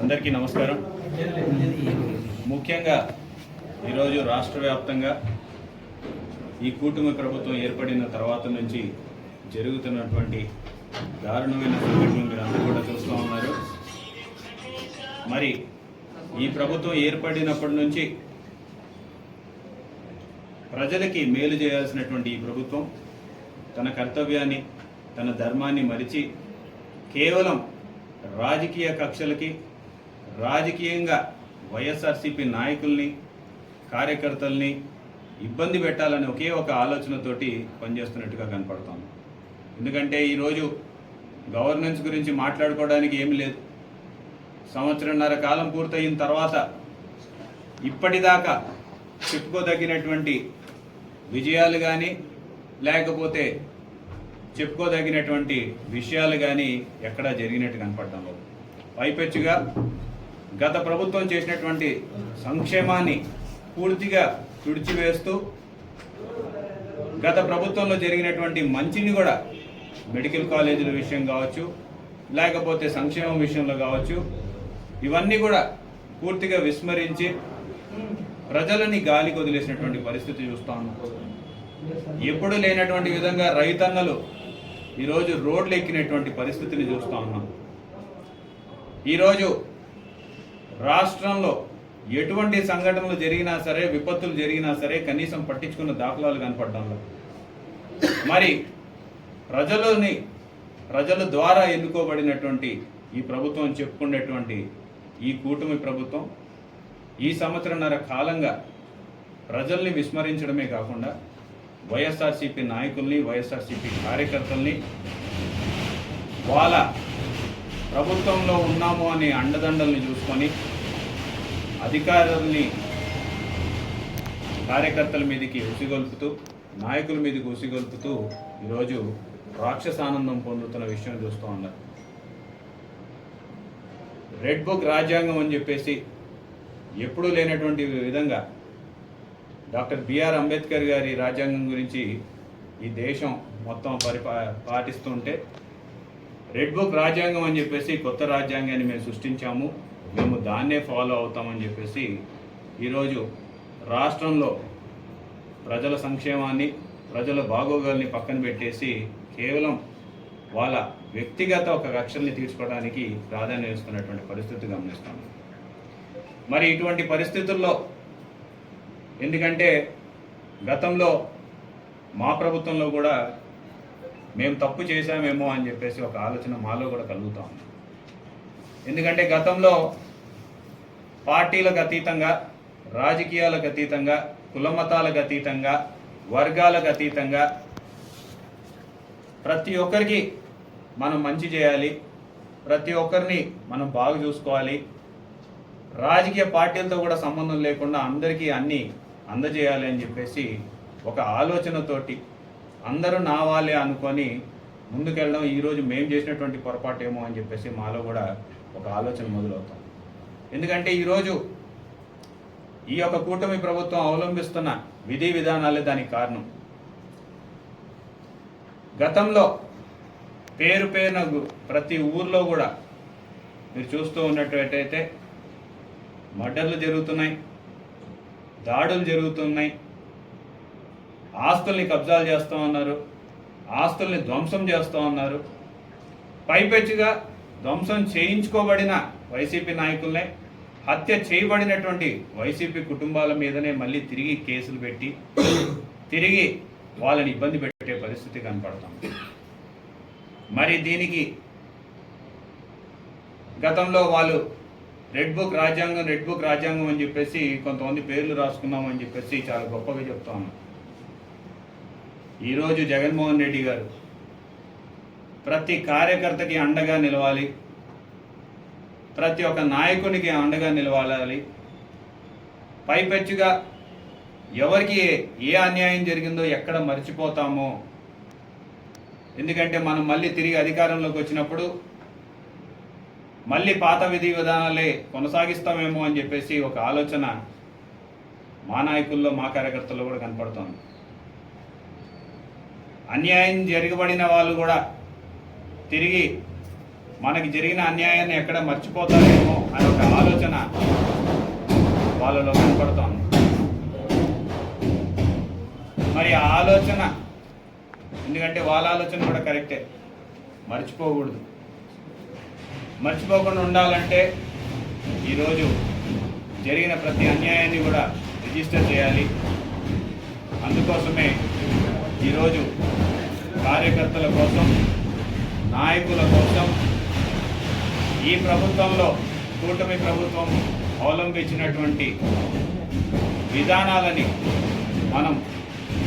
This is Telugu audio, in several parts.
అందరికీ నమస్కారం. ముఖ్యంగా ఈరోజు రాష్ట్ర వ్యాప్తంగా ఈ కూటమి ప్రభుత్వం ఏర్పడిన తర్వాత నుంచి జరుగుతున్నటువంటి దారుణమైన సంఘటనలు మీరు అందరూ కూడా చూస్తూ ఉన్నారు. మరి ఈ ప్రభుత్వం ఏర్పడినప్పటి నుంచి ప్రజలకి మేలు చేయాల్సినటువంటి ఈ ప్రభుత్వం తన కర్తవ్యాన్ని తన ధర్మాన్ని మరిచి కేవలం రాజకీయ కక్షలకి రాజకీయంగా వైఎస్ఆర్సీపీ నాయకుల్ని కార్యకర్తల్ని ఇబ్బంది పెట్టాలని ఒకే ఒక ఆలోచనతోటి పనిచేస్తున్నట్టుగా కనపడతాం ఎందుకంటే ఈరోజు గవర్నెన్స్ గురించి మాట్లాడుకోవడానికి ఏమీ లేదు. సంవత్సరంన్నర కాలం పూర్తయిన తర్వాత ఇప్పటిదాకా చెప్పుకోదగినటువంటి విజయాలు కానీ లేకపోతే చెప్పుకోదగినటువంటి విషయాలు కానీ ఎక్కడా జరిగినట్టు కనపడడం లేదు. పైపెచ్చుగా గత ప్రభుత్వం చేసినటువంటి సంక్షేమాన్ని పూర్తిగా తుడిచివేస్తూ గత ప్రభుత్వంలో జరిగినటువంటి మంచిని కూడా మెడికల్ కాలేజీల విషయం కావచ్చు లేకపోతే సంక్షేమం విషయంలో కావచ్చు ఇవన్నీ కూడా పూర్తిగా విస్మరించి ప్రజలని గాలి వదిలేసినటువంటి పరిస్థితి చూస్తా ఉన్నాం. ఎప్పుడు లేనటువంటి విధంగా రైతన్నలు ఈరోజు రోడ్లు ఎక్కినటువంటి పరిస్థితిని చూస్తూ ఉన్నాం. ఈరోజు రాష్ట్రంలో ఎటువంటి సంఘటనలు జరిగినా సరే విపత్తులు జరిగినా సరే కనీసం పట్టించుకున్న దాఖలాలు కనపడడంలో మరి ప్రజలని ప్రజల ద్వారా ఎన్నుకోబడినటువంటి ఈ ప్రభుత్వం చెప్పుకునేటువంటి ఈ కూటమి ప్రభుత్వం ఈ సంవత్సరంన్నర కాలంగా ప్రజల్ని విస్మరించడమే కాకుండా వైఎస్ఆర్సీపీ నాయకుల్ని వైఎస్ఆర్సీపీ కార్యకర్తల్ని వాళ్ళ ప్రభుత్వంలో ఉన్నాము అనే అండదండల్ని చూసుకొని అధికారుల్ని కార్యకర్తల మీదకి ఉసిగొల్పుతూ నాయకుల మీదకి ఉసిగొల్పుతూ ఈరోజు రాక్షసానందం పొందుతున్న విషయం చూస్తూ ఉన్నారు. రెడ్ బుక్ రాజ్యాంగం అని చెప్పేసి ఎప్పుడూ లేనటువంటి విధంగా డాక్టర్ బిఆర్ అంబేద్కర్ గారి రాజ్యాంగం గురించి ఈ దేశం మొత్తం పరిపా పాటిస్తుంటే రెడ్ బుక్ రాజ్యాంగం అని చెప్పేసి కొత్త రాజ్యాంగాన్ని మేము సృష్టించాము. మేము దాన్నే ఫాలో అవుతామని చెప్పేసి ఈరోజు రాష్ట్రంలో ప్రజల సంక్షేమాన్ని ప్రజల బాగోగుల్ని పక్కన పెట్టేసి కేవలం వాళ్ళ వ్యక్తిగత ఒక కక్షల్ని తీర్చుకోవడానికి ప్రాధాన్యం ఇస్తున్నటువంటి పరిస్థితి గమనిస్తాము. మరి ఇటువంటి పరిస్థితుల్లో ఎందుకంటే గతంలో మా ప్రభుత్వంలో కూడా మేము తప్పు చేశామేమో అని చెప్పేసి ఒక ఆలోచన మాలో కూడా కలుగుతా ఉంది. ఎందుకంటే గతంలో పార్టీలకు అతీతంగా రాజకీయాలకు అతీతంగా కులమతాలకు అతీతంగా వర్గాలకు అతీతంగా ప్రతి ఒక్కరికి మనం మంచి చేయాలి. ప్రతి ఒక్కరిని మనం బాగా చూసుకోవాలి. రాజకీయ పార్టీలతో కూడా సంబంధం లేకుండా అందరికీ అన్నీ అందజేయాలి అని చెప్పేసి ఒక ఆలోచనతోటి అందరూ నా వాళ్ళే అనుకొని ముందుకెళ్ళడం ఈరోజు మేము చేసినటువంటి పొరపాటు ఏమో అని చెప్పేసి మాలో కూడా ఒక ఆలోచన మొదలవుతాం ఎందుకంటే ఈరోజు ఈ యొక్క కూటమి ప్రభుత్వం అవలంబిస్తున్న విధి విధానాలే దానికి కారణం. గతంలో పేరు పేరున ప్రతి ఊర్లో కూడా మీరు చూస్తూ ఉన్నట్టయితే మర్డర్లు జరుగుతున్నాయి. దాడులు జరుగుతున్నాయి. ఆస్తుల్ని కబ్జాలు చేస్తూ ఉన్నారు. ఆస్తుల్ని ధ్వంసం చేస్తూ ఉన్నారు. పైపెచ్చుగా ధ్వంసం చేయించుకోబడిన వైసీపీ నాయకులనే హత్య చేయబడినటువంటి వైసీపీ కుటుంబాల మీదనే మళ్ళీ తిరిగి కేసులు పెట్టి తిరిగి వాళ్ళని ఇబ్బంది పెట్టే పరిస్థితి కనపడతాం. మరి దీనికి గతంలో వాళ్ళు రెడ్ బుక్ రాజ్యాంగం రెడ్ బుక్ రాజ్యాంగం అని చెప్పేసి కొంతమంది పేర్లు రాసుకున్నామని చెప్పేసి చాలా గొప్పగా చెప్తా ఈరోజు జగన్మోహన్ రెడ్డి గారు ప్రతి కార్యకర్తకి అండగా నిలవాలి ప్రతి ఒక్క నాయకునికి అండగా నిలవాలి. పైపెచ్చుగా ఎవరికి ఏ అన్యాయం జరిగిందో ఎక్కడ మర్చిపోతామో. ఎందుకంటే మనం మళ్ళీ తిరిగి అధికారంలోకి వచ్చినప్పుడు మళ్ళీ పాత విధి విధానాలే కొనసాగిస్తామేమో అని చెప్పేసి ఒక ఆలోచన మా నాయకుల్లో మా కార్యకర్తల్లో కూడా కనపడుతోంది. అన్యాయం జరగబడిన వాళ్ళు కూడా తిరిగి మనకి జరిగిన అన్యాయాన్ని ఎక్కడ మర్చిపోతారేమో అనే ఒక ఆలోచన వాళ్ళలో కనపడుతోంది. మరి ఆ ఆలోచన ఎందుకంటే వాళ్ళ ఆలోచన కూడా కరెక్టే. మర్చిపోకూడదు. మర్చిపోకుండా ఉండాలంటే ఈరోజు జరిగిన ప్రతి అన్యాయాన్ని కూడా రిజిస్టర్ చేయాలి. అందుకోసమే ఈరోజు కార్యకర్తల కోసం నాయకుల కోసం ఈ ప్రభుత్వంలో కూటమి ప్రభుత్వం అవలంబించినటువంటి విధానాలని మనం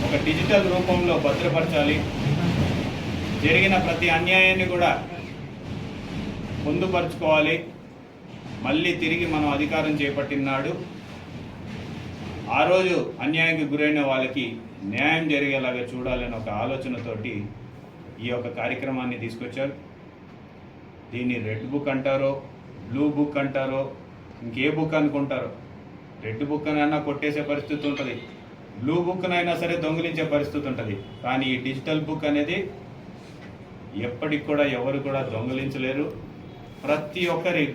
ఒక డిజిటల్ రూపంలో భద్రపరచాలి. జరిగిన ప్రతి అన్యాయాన్ని కూడా పొందుపరుచుకోవాలి. మళ్ళీ తిరిగి మనం అధికారం చేపట్టినాడు. ఆ రోజు అన్యాయానికి గురైన వాళ్ళకి న్యాయం జరిగేలాగా చూడాలని ఒక ఆలోచనతోటి ఈ యొక్క కార్యక్రమాన్ని తీసుకొచ్చారు. దీన్ని రెడ్ బుక్ అంటారో బ్లూ బుక్ అంటారో ఇంకే బుక్ అనుకుంటారో. రెడ్ బుక్ అయినా కొట్టేసే పరిస్థితి ఉంటుంది. బ్లూ బుక్నైనా సరే దొంగిలించే పరిస్థితి ఉంటుంది. కానీ ఈ డిజిటల్ బుక్ అనేది ఎప్పటికి కూడా ఎవరు కూడా దొంగిలించలేరు. ప్రతి ఒక్కరి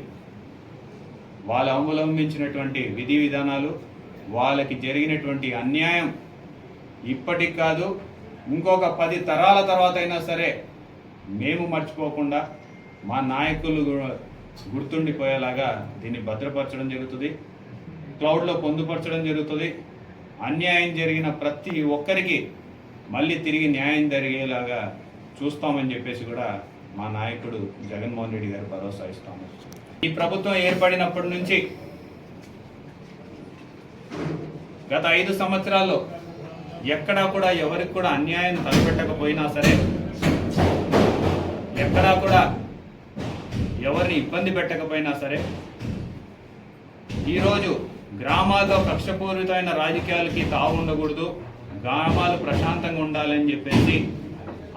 వాళ్ళు అవలంబించినటువంటి విధి విధానాలు వాళ్ళకి జరిగినటువంటి అన్యాయం ఇప్పటికి కాదు ఇంకొక పది తరాల తర్వాత అయినా సరే మేము మర్చిపోకుండా మా నాయకులు కూడా గుర్తుండిపోయేలాగా దీన్ని భద్రపరచడం జరుగుతుంది క్లౌడ్లో పొందుపరచడం జరుగుతుంది. అన్యాయం జరిగిన ప్రతి ఒక్కరికి మళ్ళీ తిరిగి న్యాయం జరిగేలాగా చూస్తామని చెప్పేసి కూడా మా నాయకుడు జగన్మోహన్ రెడ్డి గారు భరోసా ఇస్తాము. ఈ ప్రభుత్వం ఏర్పడినప్పటి నుంచి గత ఐదు సంవత్సరాల్లో ఎక్కడా కూడా ఎవరికి కూడా అన్యాయం తలపెట్టకపోయినా సరే ఎక్కడా కూడా ఎవరిని ఇబ్బంది పెట్టకపోయినా సరే ఈరోజు గ్రామాల్లో కక్షపూరితమైన రాజకీయాలకి తావు ఉండకూడదు గ్రామాలు ప్రశాంతంగా ఉండాలని చెప్పేసి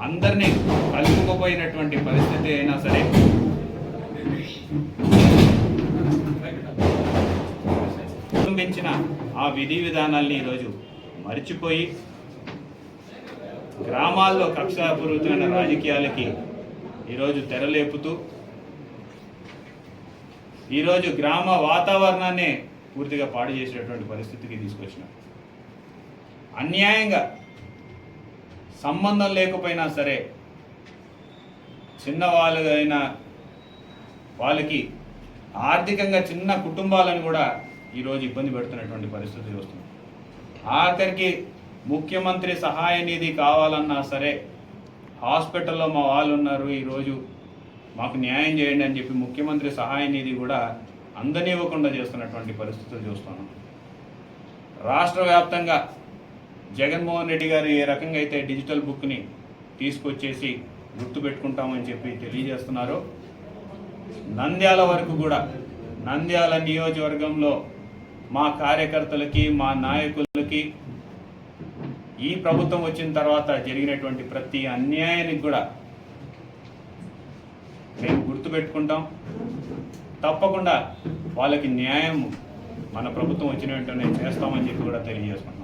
అందరినీ కలుపుకుపోయినటువంటి పరిస్థితి అయినా సరే. అవలంబించిన ఆ విధి విధానాల్ని ఈరోజు మర్చిపోయి గ్రామాల్లో కక్షాపూరితమైన రాజకీయాలకి ఈరోజు తెరలేపుతూ ఈరోజు గ్రామ వాతావరణాన్ని పూర్తిగా పాడు చేసేటటువంటి పరిస్థితికి తీసుకొచ్చినాం. అన్యాయంగా సంబంధం లేకపోయినా సరే చిన్నవాళ్ళైన వాళ్ళకి ఆర్థికంగా చిన్న కుటుంబాలను కూడా ఈరోజు ఇబ్బంది పెడుతున్నటువంటి పరిస్థితి చూస్తున్నాం ఆఖరికి ముఖ్యమంత్రి సహాయ నిధి కావాలన్నా సరే హాస్పిటల్లో మా వాళ్ళు ఉన్నారు ఈరోజు మాకు న్యాయం చేయండి అని చెప్పి ముఖ్యమంత్రి సహాయ నిధి కూడా అందనివ్వకుండా చేస్తున్నటువంటి పరిస్థితులు చూస్తున్నాం. రాష్ట్ర వ్యాప్తంగా జగన్మోహన్ రెడ్డి గారు ఏ రకంగా అయితే డిజిటల్ బుక్ని తీసుకొచ్చేసి గుర్తుపెట్టుకుంటామని చెప్పి తెలియజేస్తున్నారు నంద్యాల వరకు కూడా నంద్యాల నియోజకవర్గంలో మా కార్యకర్తలకి మా నాయకులకి ఈ ప్రభుత్వం వచ్చిన తర్వాత జరిగినటువంటి ప్రతి అన్యాయానికి కూడా మేము గుర్తుపెట్టుకుంటాం. తప్పకుండా వాళ్ళకి న్యాయం మన ప్రభుత్వం వచ్చిన వెంటనే చేస్తామని చెప్పి కూడా తెలియజేసుకుంటాం